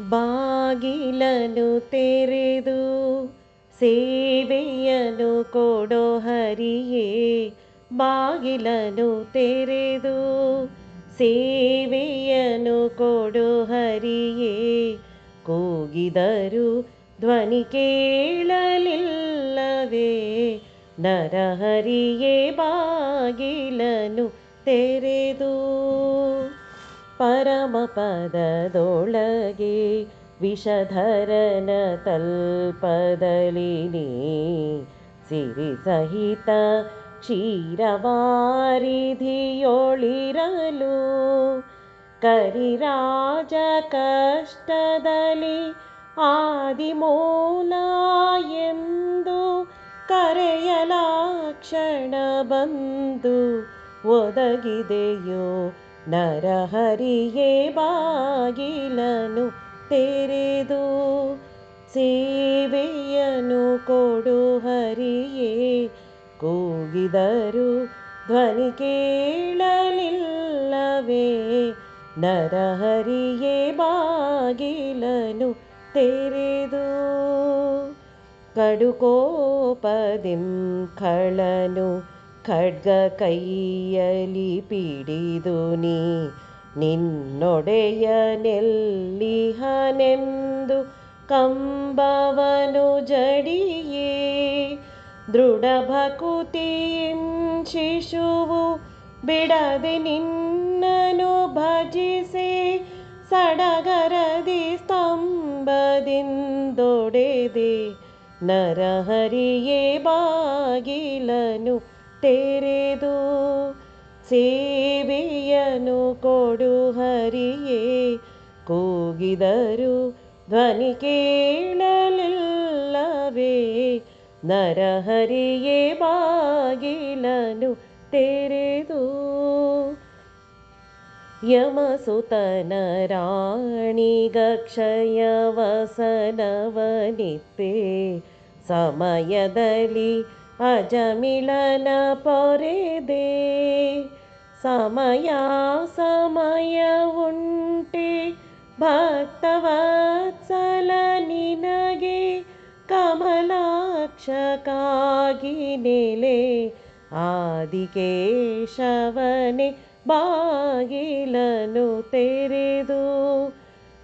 ಬಾಗಿಲನು ತೆರೆದು ಸೇವೆಯನು ಕೊಡೋ ಹರಿಯೇ ಬಾಗಿಲನು ತೆರೆದು ಸೇವೆಯನು ಕೊಡೋ ಹರಿಯೇ. ಕೂಗಿದರು ಧ್ವನಿ ಕೇಳಲಿಲ್ಲವೇ, ನರಹರಿಯೇ ಬಾಗಿಲನು ತೆರೆದು. ಪರಮಪದದೊಳಗೆ ವಿಷಧರನ ತಲ್ಪದಲಿ ಸಿರಿ ಸಹಿತ ಕ್ಷೀರವಾರಿಧಿಯೊಳಿರಲು ಕರಿರಾಜ ಕಷ್ಟದಲ್ಲಿ ಆದಿಮೂಲ ಎಂದು ಕರೆಯಲಾಕ್ಷಣ ಬಂದು ಒದಗಿದೆಯೋ ನರಹರಿಯೇ ಬಾಗಿಲನು ತೆರೆದು ಸೇವೆಯನು ಕೊಡು ಹರಿಯೇ ಕೂಗಿದರು ಧ್ವನಿ ಕೇಳಲಿಲ್ಲವೇ ನರಹರಿಯೇ ಬಾಗಿಲನು ತೆರೆದು ಕಡುಕೋಪದಿಂ ಖಳನು ಖಡ್ಗ ಕೈಯಲಿ ಪಿಡಿದು ನೀ ನಿನ್ನೊಡೆಯನೆಲ್ಲಿಹನೆಂದು ಕಂಬವನು ಜಡಿಯೇ. ದೃಢ ಭಕುತಿಯಿಂ ಶಿಶುವು ಬಿಡದೆ ನಿನ್ನನು ಭಜಿಸಿ. ಸಡಗರದಿ ಸ್ತಂಭದಿಂದೊಡೆದೆ, ನರಹರಿಯೇ ಬಾಗಿಲನು ತೆರೆದು ಸೇವೆಯನು ಕೊಡು ಹರಿಯೇ. ಕೂಗಿದರು ಧ್ವನಿ ಕೇಳಲಿಲ್ಲವೇ. ನರಹರಿಯೇ ಬಾಗಿಲನು ತೆರೆದು. ಯಮಸುತನ ರಾಣಿಗಕ್ಷಯ ವಸನವನಿತ್ತೆ. ಸಮಯದಲ್ಲಿ ಅಜಮಿಳನ ಪೊರೆದೆ ಸಮಯ ಸಮಯ ಉಂಟೆ ಭಕ್ತವತ್ಸಲ ನಿನಗೆ ಕಮಲಾಕ್ಷಕಾಗಿ ನೆಲೆ ಆದಿಕೇಶವನೆ ಬಾಗಿಲನು ತೆರೆದು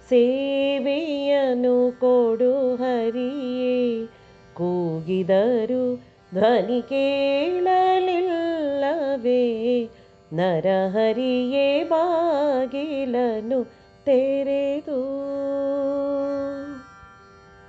ಸೇವೆಯನು ಕೊಡು ಹರಿಯೇ ಕೂಗಿದರು ಧ್ವನಿ ಕೇಳಲಿಲ್ಲವೇ? ನರಹರಿಯೇ ಬಾಗಿಲನು ತೆರೆದು